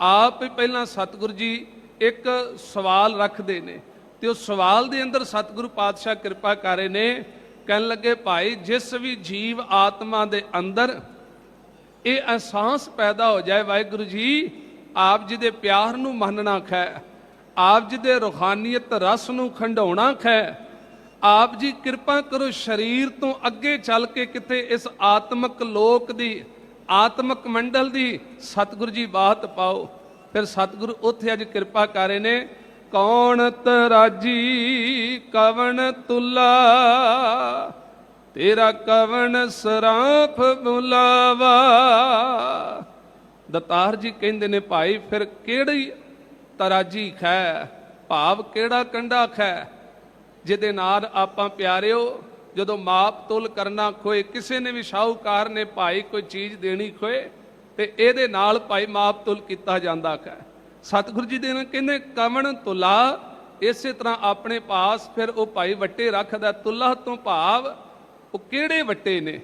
ਆਪ ਹੀ ਪਹਿਲਾਂ ਸਤਿਗੁਰੂ ਜੀ ਇੱਕ ਸਵਾਲ ਰੱਖਦੇ ਨੇ ਤੇ ਉਸ ਸਵਾਲ ਦੇ ਅੰਦਰ ਸਤਿਗੁਰੂ ਪਾਤਸ਼ਾਹ ਕਿਰਪਾ ਕਰ ਰਹੇ ਨੇ, ਕਹਿਣ ਲੱਗੇ, ਭਾਈ, ਜਿਸ ਵੀ ਜੀਵ ਆਤਮਾ ਦੇ ਅੰਦਰ ਇਹ ਅਹਿਸਾਸ ਪੈਦਾ ਹੋ ਜਾਏ, ਵਾਹਿਗੁਰੂ ਜੀ, ਆਪ ਜੀ ਦੇ ਪਿਆਰ ਨੂੰ ਮੰਨਣਾ ਖੈ, ਆਪ ਜੀ ਦੇ ਰੂਹਾਨੀਅਤ ਰਸ ਨੂੰ ਖੰਡਾਉਣਾ ਖੈ, ਆਪ ਜੀ ਕਿਰਪਾ ਕਰੋ ਸਰੀਰ ਤੋਂ ਅੱਗੇ ਚੱਲ ਕੇ ਕਿਤੇ ਇਸ ਆਤਮਿਕ ਲੋਕ ਦੀ ਆਤਮਕ ਮੰਡਲ ਦੀ ਸਤਿਗੁਰੂ ਜੀ ਬਾਤ ਪਾਓ। ਫਿਰ ਸਤਿਗੁਰੂ ਉੱਥੇ ਅੱਜ ਕਿਰਪਾ ਕਰੇ ਨੇ। ਕੌਣ ਤਰਾਜੀ? ਕਵਣ ਤੁਲਾ? ਤੇਰਾ ਕਵਣ ਸਰਾਫ ਬੁਲਾਵਾ? ਦਤਾਰ ਜੀ ਕਹਿੰਦੇ ਨੇ, ਭਾਈ, ਫਿਰ ਕਿਹੜੀ ਤਰਾਜੀ ਖੈ? ਭਾਵ ਕਿਹੜਾ ਕੰਡਾ ਖੈ? ਜਿਹਦੇ ਨਾਲ ਆਪਾਂ ਪਿਆਰਿਓ ਜਦੋਂ ਮਾਪ ਤੁਲ ਕਰਨਾ ਖੋਏ, ਕਿਸੇ ਨੇ ਵੀ ਸ਼ਾਹੂਕਾਰ ਨੇ ਭਾਈ ਕੋਈ ਚੀਜ਼ ਦੇਣੀ ਖੋਏ, ਤੇ ਇਹਦੇ ਨਾਲ ਭਾਈ ਮਾਪ ਤੁਲ ਕੀਤਾ ਜਾਂਦਾ ਹੈ ਸਤਿਗੁਰੂ ਜੀ ਦੇ ਨਾਲ ਕਹਿੰਦੇ ਕਵਣ ਤੁਲਾ, ਇਸੇ ਤਰ੍ਹਾਂ ਆਪਣੇ ਪਾਸ ਫਿਰ ਉਹ ਭਾਈ ਵੱਟੇ ਰੱਖਦਾ, ਤੁਲਾ ਤੋਂ ਭਾਵ ਉਹ ਕਿਹੜੇ ਵੱਟੇ ਨੇ?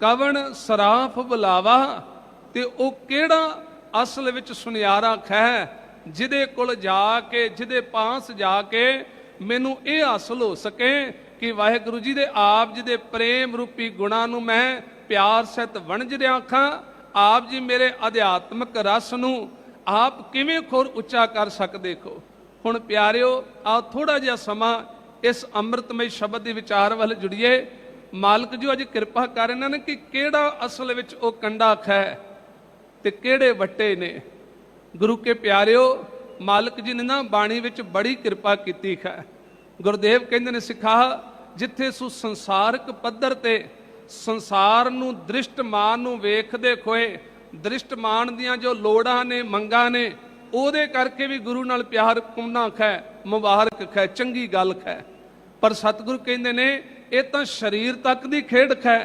ਕਵਣ ਸਰਾਫ ਬੁਲਾਵਾ, ਤੇ ਉਹ ਕਿਹੜਾ ਅਸਲ ਵਿੱਚ ਸੁਨਿਆਰਾ ਖੈ, ਜਿਹਦੇ ਕੋਲ ਜਾ ਕੇ, ਜਿਹਦੇ ਪਾਸ ਜਾ ਕੇ ਮੈਨੂੰ ਇਹ ਹਾਸਲ ਹੋ ਸਕੇ ਕਿ ਵਾਹਿਗੁਰੂ ਜੀ ਦੇ ਆਪ ਜੀ ਦੇ ਪ੍ਰੇਮ ਰੂਪੀ ਗੁਣਾਂ ਨੂੰ ਮੈਂ ਪਿਆਰ ਸਹਿਤ ਵਣਜ ਰਿਹਾ ਖਾਂ ਆਪ ਜੀ ਮੇਰੇ ਅਧਿਆਤਮਿਕ ਰਸ ਨੂੰ ਆਪ ਕਿਵੇਂ ਖੋਰ ਉੱਚਾ ਕਰ ਸਕਦੇ ਕੋ ਹੁਣ ਪਿਆਰਿਓ ਆ ਥੋੜਾ ਜਿਹਾ ਸਮਾਂ ਇਸ ਅੰਮ੍ਰਿਤਮਈ ਸ਼ਬਦ ਦੇ ਵਿਚਾਰ ਵੱਲ ਜੁੜੀਏ। ਮਾਲਕ ਜੀ ਅੱਜ ਕਿਰਪਾ ਕਰ ਇਹਨਾਂ ਨੇ ਕਿ ਕਿਹੜਾ ਅਸਲ ਵਿੱਚ ਉਹ ਕੰਡਾ ਖੈ ਤੇ ਕਿਹੜੇ ਵੱਟੇ ਨੇ। ਗੁਰੂ ਕੇ ਪਿਆਰਿਓ ਮਾਲਕ ਜੀ ਨੇ ਨਾ ਬਾਣੀ ਵਿੱਚ ਬੜੀ ਕਿਰਪਾ ਕੀਤੀ ਹੈ। ਗੁਰਦੇਵ ਕਹਿੰਦੇ ਨੇ, ਸਿੱਖਾ, ਜਿੱਥੇ ਸੁ ਸੰਸਾਰਕ ਪੱਧਰ ਤੇ ਸੰਸਾਰ ਨੂੰ ਦ੍ਰਿਸ਼ਟਮਾਨ ਨੂੰ ਵੇਖਦੇ ਖੋਏ, ਦ੍ਰਿਸ਼ਟਮਾਨ ਦੀਆਂ ਜੋ ਲੋੜਾਂ ਨੇ, ਮੰਗਾਂ ਨੇ, ਉਹਦੇ ਕਰਕੇ ਵੀ ਗੁਰੂ ਨਾਲ ਪਿਆਰ ਕੁੰਨਾ ਖੈ, ਮੁਬਾਰਕ ਖੈ, ਚੰਗੀ ਗੱਲ ਖੈ। ਪਰ ਸਤਿਗੁਰੂ ਕਹਿੰਦੇ ਨੇ, ਇਹ ਤਾਂ ਸਰੀਰ ਤੱਕ ਦੀ ਖੇਡ ਖੈ।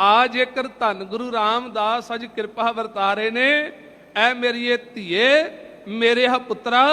ਆ ਜੇਕਰ ਧੰਨ ਗੁਰੂ ਰਾਮਦਾਸ ਅੱਜ ਕਿਰਪਾ ਵਰਤਾ ਰਹੇ ਨੇ, ਐ ਮੇਰੀਏ ਧੀਏ ਮੇਰੇ ਹਾ ਪੁੱਤਰਾ,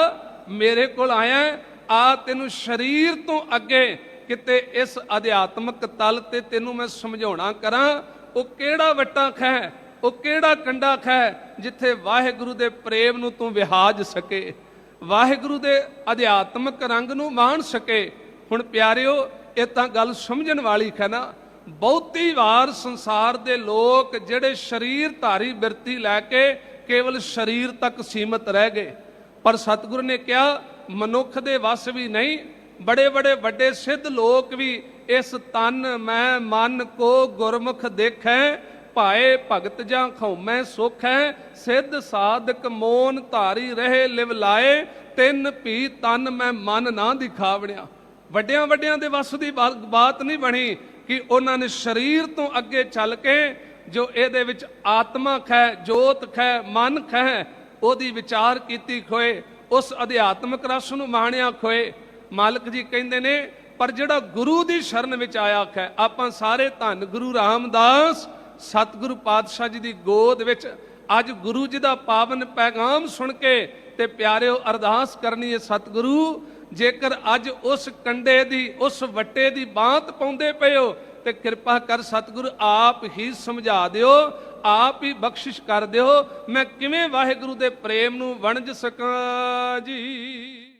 ਮੇਰੇ ਕੋਲ ਆਇਆ ਆ ਤੈਨੂੰ ਸਰੀਰ ਤੋਂ ਅੱਗੇ ਕਿਤੇ ਇਸ ਅਧਿਆਤਮਕ ਤਲ ਤੇ ਤੈਨੂੰ ਮੈਂ ਸਮਝਾਉਣਾ ਕਰਾਂ। ਉਹ ਕਿਹੜਾ ਵੱਟਾ ਖੈ, ਉਹ ਕਿਹੜਾ ਕੰਡਾ ਖੈ, ਜਿੱਥੇ ਵਾਹਿਗੁਰੂ ਦੇ ਪ੍ਰੇਮ ਨੂੰ ਤੂੰ ਵਿਹਾਜ ਸਕੇ, ਵਾਹਿਗੁਰੂ ਦੇ ਅਧਿਆਤਮਕ ਰੰਗ ਨੂੰ ਮਾਣ ਸਕੇ। ਹੁਣ ਪਿਆਰਿਓ, ਇਹ ਤਾਂ ਗੱਲ ਸਮਝਣ ਵਾਲੀ ਹੈ ਨਾ। ਬਹੁਤੀ ਵਾਰ ਸੰਸਾਰ ਦੇ ਲੋਕ ਜਿਹੜੇ ਸਰੀਰ ਧਾਰੀ ਬਿਰਤੀ ਲੈ ਕੇ ਕੇਵਲ ਸਰੀਰ ਤੱਕ ਸੀਮਤ ਰਹਿ ਗਏ। ਪਰ ਸਤਿਗੁਰੂ ਨੇ ਕਿਹਾ, ਮਨੁੱਖ ਦੇ ਵੱਸ ਵੀ ਨਹੀਂ ਬੜੇ ਬੜੇ ਵੱਡੇ ਸਿੱਧ ਲੋਕ ਵੀ ਇਸ ਤਨ ਮੈਂ ਮਨ ਕੋ ਗੁਰਮੁਖ ਦੇਖੈ, ਭਾਏ ਭਗਤ ਜਾਂ ਖੌਮੈ ਸੁਖ ਹੈ ਸਿੱਧ ਸਾਧਕ ਮੋਨ ਧਾਰੀ ਰਹੇ ਲਿਵ ਲਾਏ, ਤਿੰਨ ਭੀ ਤਨ ਮੈਂ ਮਨ ਨਾ ਦਿਖਾਵਣਿਆ। ਵੱਡਿਆਂ ਵੱਡਿਆਂ ਦੇ ਵੱਸ ਦੀ ਬਾ- ਬਾਤ ਨਹੀਂ ਬਣੀ ਕਿ ਉਹਨਾਂ ਨੇ ਸਰੀਰ ਤੋਂ ਅੱਗੇ ਚੱਲ ਕੇ ਜੋ ਇਹਦੇ ਵਿੱਚ ਆਤਮਾ ਹੈ ਜੋਤ ਹੈ ਮਨ ਖੈ, ਉਹਦੀ ਵਿਚਾਰ ਕੀਤੀ ਖੋਏ, ਉਸ ਅਧਿਆਤਮਕ ਰਸ ਨੂੰ ਮਾਣਿਆ ਖੋਏ। ਮਾਲਕ ਜੀ ਕਹਿੰਦੇ ਨੇ, ਪਰ ਜਿਹੜਾ ਗੁਰੂ ਦੀ ਸ਼ਰਨ ਵਿੱਚ ਆਇਆ ਖੈ, ਆਪਾਂ ਸਾਰੇ ਧੰਨ ਗੁਰੂ ਰਾਮਦਾਸ, ਸਤਿਗੁਰੂ ਪਾਤਸ਼ਾਹ ਜੀ ਦੀ ਗੋਦ ਵਿੱਚ ਅੱਜ ਗੁਰੂ ਜੀ ਦਾ ਪਾਵਨ ਪੈਗਾਮ ਸੁਣ ਕੇ ਤੇ ਪਿਆਰਿਓ ਅਰਦਾਸ ਕਰਨੀ ਹੈ ਸਤਿਗੁਰੂ, ਜੇਕਰ ਅੱਜ ਉਸ ਕੰਡੇ ਦੀ, ਉਸ ਵੱਟੇ ਦੀ ਬਾਤ ਪਾਉਂਦੇ ਪਏ ਹੋ ਤੇ ਕਿਰਪਾ ਕਰ ਸਤਿਗੁਰੂ, ਆਪ ਹੀ ਸਮਝਾ ਦਿਓ, ਆਪ ਹੀ ਬਖਸ਼ਿਸ਼ ਕਰ ਦਿਓ। ਮੈਂ ਕਿਵੇਂ ਵਾਹਿਗੁਰੂ ਦੇ ਪ੍ਰੇਮ ਨੂੰ ਵਣਜ ਸਕਾਂ ਜੀ?